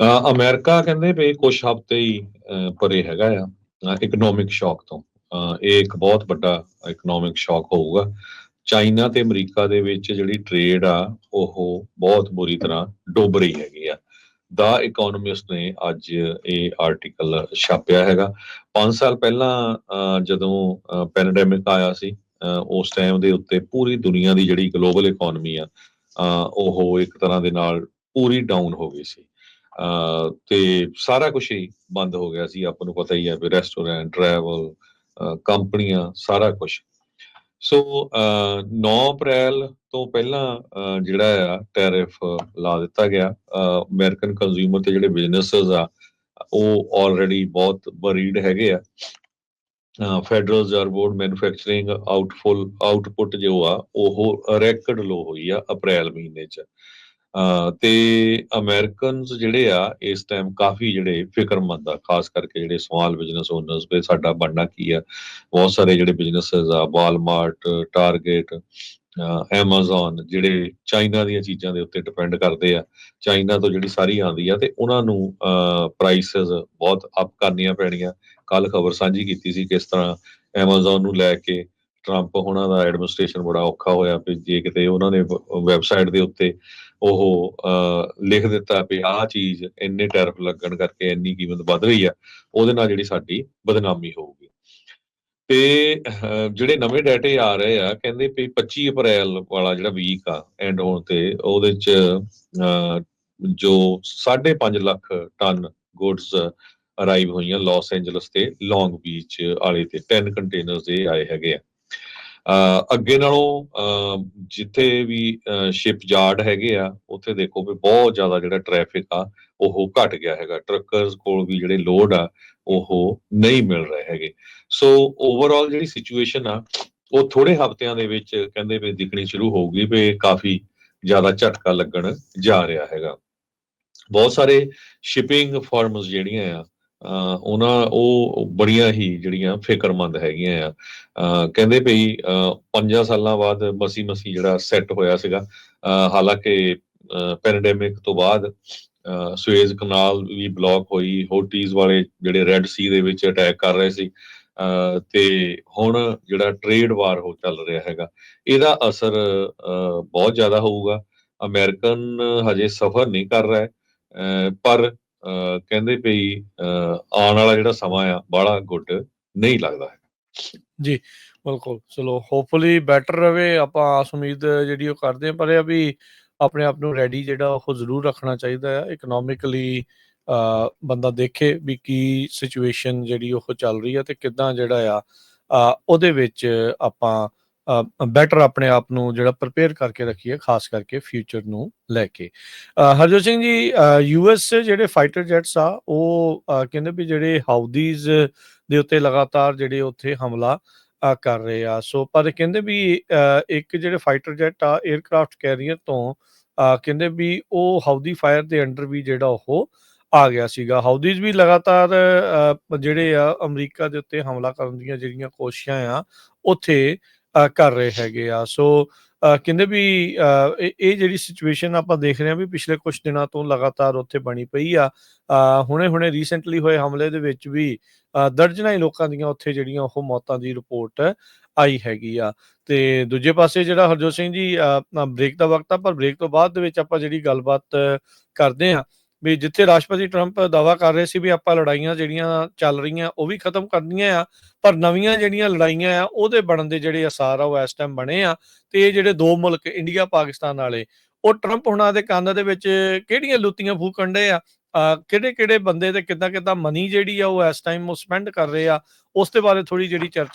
ਅ, America ਕਹਿੰਦੇ ਵੀ ਕੁਝ ਹਫ਼ਤੇ ਹੀ ਪਰੇ ਹੈਗਾ ਆ ਇਕਨੋਮਿਕ ਸ਼ੌਕ ਤੋਂ। ਇਹ ਇੱਕ ਬਹੁਤ ਵੱਡਾ ਇਕਨੋਮਿਕ ਸ਼ੌਕ ਹੋਊਗਾ। ਚਾਈਨਾ ਤੇ ਅਮਰੀਕਾ ਦੇ ਵਿੱਚ ਜਿਹੜੀ ਟ੍ਰੇਡ ਆ ਉਹ ਬਹੁਤ ਬੁਰੀ ਤਰ੍ਹਾਂ ਡੁੱਬ ਰਹੀ ਹੈਗੀ ਆ। ਦਾ ਇਕਨੋਮਿਸਟ ਨੇ ਅੱਜ ਇਹ ਆਰਟੀਕਲ ਛਾਪਿਆ ਹੈਗਾ। 5 ਸਾਲ ਪਹਿਲਾਂ ਅ, ਜਦੋਂ ਪੈਂਡੈਮਿਕ ਆਇਆ ਸੀ ਉਸ ਟਾਈਮ ਦੇ ਉੱਤੇ ਪੂਰੀ ਦੁਨੀਆ ਦੀ ਜਿਹੜੀ ਗਲੋਬਲ ਇਕਨੋਮੀ ਆ ਉਹ ਇੱਕ ਤਰ੍ਹਾਂ ਦੇ ਨਾਲ ਪੂਰੀ ਡਾਊਨ ਹੋ ਗਈ ਸੀ। ਤੇ ਸਾਰਾ ਕੁਝ ਹੀ ਬੰਦ ਹੋ ਗਿਆ ਸੀ ਆਪਾਂ ਨੂੰ ਪਤਾ ਹੀ ਹੈ ਵੀ ਰੈਸਟੋਰੈਂਟ ਟਰੈਵਲ ਕੰਪਨੀਆਂ ਸਾਰਾ ਕੁਝ ਸੋ ਅ, 9 ਅਪ੍ਰੈਲ ਤੋਂ ਪਹਿਲਾਂ ਜਿਹੜਾ ਆ ਟੈਰਿਫ ਲਾ ਦਿੱਤਾ ਗਿਆ। ਅਮਰੀਕਨ ਕੰਜ਼ਿਊਮਰ ਤੇ ਜਿਹੜੇ ਬਿਜ਼ਨੈਸਸ ਆ ਉਹ ਆਲਰੇਡੀ ਬਹੁਤ ਵਰੀਡ ਹੈਗੇ ਆ। ਫੈਡਰਲ ਰਿਜ਼ਰਵ ਬੋਰਡ ਮੈਨੂਫੈਕਚਰਿੰਗ ਆਊਟਫੁਲ ਆਊਟਪੁੱਟ ਜੋ ਆ ਉਹ ਰੈਕਡ ਲੋ ਹੋਈ ਆ ਅਪ੍ਰੈਲ ਮਹੀਨੇ ਚ। ਤੇ ਅਮਰੀਕਨਸ ਜਿਹੜੇ ਆ, ਇਸ ਟਾਈਮ ਕਾਫੀ ਜਿਹੜੇ ਫਿਕਰਮੰਦ ਆ, ਖਾਸ ਕਰਕੇ ਜਿਹੜੇ ਸਮਾਲ ਬਿਜ਼ਨਸ ਓਨਰਸ ਵੀ ਸਾਡਾ ਬਣਨਾ ਕੀ ਆ। ਬਹੁਤ ਸਾਰੇ ਜਿਹੜੇ ਬਿਜ਼ਨੈਸਸ ਆ ਵਾਲਮਾਰਟ ਟਾਰਗੇਟ ਐਮਾਜ਼ਨ ਜਿਹੜੇ ਚਾਈਨਾ ਦੀਆਂ ਚੀਜ਼ਾਂ ਦੇ ਉੱਤੇ ਡਿਪੈਂਡ ਕਰਦੇ ਆ। ਚਾਈਨਾ ਤੋਂ ਜਿਹੜੀ ਸਾਰੀ ਆਉਂਦੀ ਆ ਤੇ ਉਹਨਾਂ ਨੂੰ ਪ੍ਰਾਈਸਸ ਬਹੁਤ ਅਪ ਕਰਨੀਆਂ ਪੈਣੀਆਂ। ਕੱਲ ਖਬਰ ਸਾਂਝੀ ਕੀਤੀ ਸੀ ਕਿਸ ਤਰ੍ਹਾਂ ਐਮਾਜ਼ਨ ਨੂੰ ਲੈ ਕੇ ਟਰੰਪ ਉਹਨਾਂ ਦਾ ਐਡਮਿਨਿਸਟ੍ਰੇਸ਼ਨ ਬੜਾ ਔਖਾ ਹੋਇਆ ਵੀ ਜੇ ਕਿਤੇ ਉਹਨਾਂ ਨੇ ਵੈਬਸਾਈਟ ਦੇ ਉੱਤੇ ਉਹ ਅਹ, ਲਿਖ ਦਿੱਤਾ ਵੀ ਆਹ ਚੀਜ਼ ਇੰਨੇ ਟੈਰਫ ਲੱਗਣ ਕਰਕੇ ਇੰਨੀ ਕੀਮਤ ਵੱਧ ਰਹੀ ਆ ਉਹਦੇ ਨਾਲ ਜਿਹੜੀ ਸਾਡੀ ਬਦਨਾਮੀ ਹੋਊਗੀ। ਤੇ ਜਿਹੜੇ ਨਵੇਂ ਡਾਟੇ ਆ ਰਹੇ ਆ ਕਹਿੰਦੇ ਵੀ 25 ਅਪ੍ਰੈਲ ਵਾਲਾ ਜਿਹੜਾ ਵੀਕ ਆ ਐਂਡ ਹੋਣ ਤੇ ਉਹਦੇ ਚ ਅਹ, ਜੋ 5.5 ਲੱਖ ਟਨ ਗੁੱਡਸ ਅਰਾਈਵ ਹੋਈਆਂ ਲਾਸ ਐਂਜਲਸ ਤੇ ਲੌਂਗ ਬੀਚ ਵਾਲੇ ਤੇ 10 ਕੰਟੇਨਰਸ ਦੇ ਆਏ ਹੈਗੇ ਆ। ਅੱਗੇ ਨਾਲੋਂ ਜਿੱਥੇ ਵੀ ਸ਼ਿਪ ਯਾਰਡ ਹੈਗੇ ਆ, ਉੱਥੇ ਦੇਖੋ ਵੀ ਬਹੁਤ ਜ਼ਿਆਦਾ ਜਿਹੜਾ ਟ੍ਰੈਫਿਕ ਆ, ਉਹ ਘਟ ਗਿਆ ਹੈਗਾ। ਟਰੱਕਰਸ ਕੋਲ ਵੀ ਜਿਹੜੇ ਲੋਡ ਆ, ਉਹ ਨਹੀਂ ਮਿਲ ਰਹੇ ਹੈਗੇ। ਸੋ ਓਵਰਆਲ ਜਿਹੜੀ ਸਿਚੁਏਸ਼ਨ ਆ, ਉਹ ਥੋੜੇ ਹਫ਼ਤਿਆਂ ਦੇ ਵਿੱਚ ਕਹਿੰਦੇ ਵੀ ਦਿਖਣੀ ਸ਼ੁਰੂ ਹੋਊਗੀ ਵੀ ਕਾਫੀ ਜ਼ਿਆਦਾ ਝਟਕਾ ਲੱਗਣ ਜਾ ਰਿਹਾ ਹੈਗਾ। ਬਹੁਤ ਸਾਰੇ ਸ਼ਿਪਿੰਗ ਫਰਮਸ ਜਿਹੜੀਆਂ ਆ ਉਹਨਾਂ ਉਹ ਬੜੀਆਂ ਹੀ ਜਿਹੜੀਆਂ ਫਿਕਰਮੰਦ ਹੈਗੀਆਂ ਆ। ਕਹਿੰਦੇ ਭਈ ਅਹ ਪੰਜਾਂ ਸਾਲਾਂ ਬਾਅਦ ਮਸੀ ਮਸੀ ਜਿਹੜਾ ਸੈੱਟ ਹੋਇਆ ਸੀਗਾ। ਹਾਲਾਂਕਿ ਪੈਂਡੈਮਿਕ ਤੋਂ ਬਾਅਦ, ਅਹ ਕਨਾਲ ਵੀ ਬਲੌਕ ਹੋਈ ਹੋਟੀਜ਼ ਵਾਲੇ ਜਿਹੜੇ ਰੈੱਡ ਸੀ ਦੇ ਵਿੱਚ ਅਟੈਕ ਕਰ ਰਹੇ ਸੀ। ਅਹ ਤੇ ਹੁਣ ਜਿਹੜਾ ਟ੍ਰੇਡ ਵਾਰ ਹੋ ਚੱਲ ਰਿਹਾ ਹੈਗਾ, ਇਹਦਾ ਅਸਰ ਬਹੁਤ ਜ਼ਿਆਦਾ ਹੋਊਗਾ। ਅਮਰੀਕਨ ਹਜੇ ਸਫਰ ਨਹੀਂ ਕਰ ਰਿਹਾ ਪਰ ਕਹਿੰਦੇ ਭਈ ਆਉਣ ਵਾਲਾ ਜਿਹੜਾ ਸਮਾਂ ਆ ਬੜਾ ਗੁੱਡ ਨਹੀਂ ਲੱਗਦਾ ਹੈ ਬਿਲਕੁਲ। ਚਲੋ ਹੋਪਫੁਲੀ ਬੈਟਰ ਰਵੇ, ਆਪਾਂ ਆਸ ਉਮੀਦ ਜਿਹੜੀ ਉਹ ਕਰਦੇ ਹਾਂ, ਪਰ ਇਹ ਵੀ ਆਪਣੇ ਆਪ ਨੂੰ ਰੈਡੀ ਜਿਹੜਾ ਉਹ ਜ਼ਰੂਰ ਰੱਖਣਾ ਚਾਹੀਦਾ ਆ ਇਕਨੋਮਿਕਲੀ ਬੰਦਾ ਦੇਖੇ ਵੀ ਕੀ ਸਿਚੁਏਸ਼ਨ ਜਿਹੜੀ ਉਹ ਚੱਲ ਰਹੀ ਹੈ ਤੇ ਕਿਦਾਂ ਜਿਹੜਾ ਆ ਉਹਦੇ ਵਿੱਚ ਆਪਾਂ ਬੈਟਰ ਆਪਣੇ ਆਪ ਨੂੰ ਜਿਹੜਾ ਪ੍ਰਪੇਅਰ ਕਰਕੇ ਰੱਖੀਏ, ਖਾਸ ਕਰਕੇ ਫਿਊਚਰ ਨੂੰ ਲੈ ਕੇ। ਹਰਜੋਤ ਸਿੰਘ ਜੀ ਯੂਐਸ ਜਿਹੜੇ ਫਾਈਟਰ ਜੈਟਸ ਆ, ਉਹ ਕਹਿੰਦੇ ਵੀ ਜਿਹੜੇ ਹਾਊਦੀਜ਼ ਦੇ ਉੱਤੇ ਲਗਾਤਾਰ ਜਿਹੜੇ ਉੱਥੇ ਹਮਲਾ ਕਰ ਰਹੇ ਆ। ਸੋ ਪਰ ਕਹਿੰਦੇ ਵੀ ਇੱਕ ਜਿਹੜੇ ਫਾਈਟਰ ਜੈਟ ਆ 에ਅਰਕ੍ਰਾਫਟ ਕੈਰੀਅਰ ਤੋਂ ਕਹਿੰਦੇ ਵੀ ਉਹ ਹਾਊਦੀ ਫਾਇਰ ਦੇ ਅੰਡਰ ਵੀ ਜਿਹੜਾ ਉਹ ਆ ਗਿਆ ਸੀਗਾ। ਹਾਊਦੀਜ਼ ਵੀ ਲਗਾਤਾਰ ਜਿਹੜੇ ਆ, ਅਮਰੀਕਾ ਦੇ ਉੱਤੇ ਹਮਲਾ ਕਰਨ ਦੀਆਂ ਜਿਹੜੀਆਂ ਕੋਸ਼ਿਸ਼ਾਂ ਆ, ਉੱਥੇ ਕਰ ਰਹੇ ਹੈਗੇ ਆ। ਸੋ ਕਹਿੰਦੇ ਵੀ ਇਹ ਇਹ ਜਿਹੜੀ ਸਿਚੁਏਸ਼ਨ ਆਪਾਂ ਦੇਖ ਰਹੇ ਹਾਂ ਵੀ ਪਿਛਲੇ ਕੁਝ ਦਿਨਾਂ ਤੋਂ ਲਗਾਤਾਰ ਉੱਥੇ ਬਣੀ ਪਈ ਆ। ਹੁਣੇ-ਹੁਣੇ ਰੀਸੈਂਟਲੀ ਹੋਏ ਹਮਲੇ ਦੇ ਵਿੱਚ ਵੀ ਅ, ਦਰਜਨਾਂ ਹੀ ਲੋਕਾਂ ਦੀਆਂ ਉੱਥੇ ਜਿਹੜੀਆਂ ਉਹ ਮੌਤਾਂ ਦੀ ਰਿਪੋਰਟ ਆਈ ਹੈਗੀ ਆ। ਤੇ ਦੂਜੇ ਪਾਸੇ ਜਿਹੜਾ ਹਰਜੋਤ ਸਿੰਘ ਜੀ ਬ੍ਰੇਕ ਦਾ ਵਕਤ ਆ ਪਰ ਬ੍ਰੇਕ ਤੋਂ ਬਾਅਦ ਦੇ ਵਿੱਚ ਆਪਾਂ ਜਿਹੜੀ ਗੱਲਬਾਤ ਕਰਦੇ ਆ ਵੀ ਜਿੱਥੇ ਰਾਸ਼ਟਰਪਤੀ ਟਰੰਪ ਦਾਵਾ ਕਰ ਰਹੇ ਸੀ ਵੀ ਆਪਾਂ ਲੜਾਈਆਂ ਜਿਹੜੀਆਂ ਚੱਲ ਰਹੀਆਂ ਉਹ ਵੀ ਖਤਮ ਕਰਨੀਆਂ ਆ, ਪਰ ਨਵੀਆਂ ਜਿਹੜੀਆਂ ਲੜਾਈਆਂ ਆ, ਉਹਦੇ ਬਣਨ ਦੇ ਜਿਹੜੇ ਅਸਾਰ ਆ, ਉਹ ਇਸ ਟਾਈਮ ਬਣੇ ਆ ਤੇ ਇਹ ਜਿਹੜੇ ਦੋ ਮੁਲਕ, ਇੰਡੀਆ, ਪਾਕਿਸਤਾਨ ਵਾਲੇ, ਉਹ ਟਰੰਪ ਹੁਣਾਂ ਦੇ ਕੰਨ ਦੇ ਵਿੱਚ ਕਿਹੜੀਆਂ ਲੁੱਤੀਆਂ ਫੂਕਣ ਡੇ ਆ? ਕਿਹੜੇ ਕਿਹੜੇ ਬੰਦੇ ਤੇ ਕਿੱਦਾਂ ਕਿੱਦਾਂ ਮਨੀ ਜਿਹੜੀ ਆ ਉਹ ਇਸ ਟਾਈਮ ਉਹ ਸਪੈਂਡ ਕਰ ਰਹੇ ਆ, ਉਸ ਦੇ ਬਾਰੇ ਥੋੜੀ ਜਿਹੜੀ ਚਰਚਾ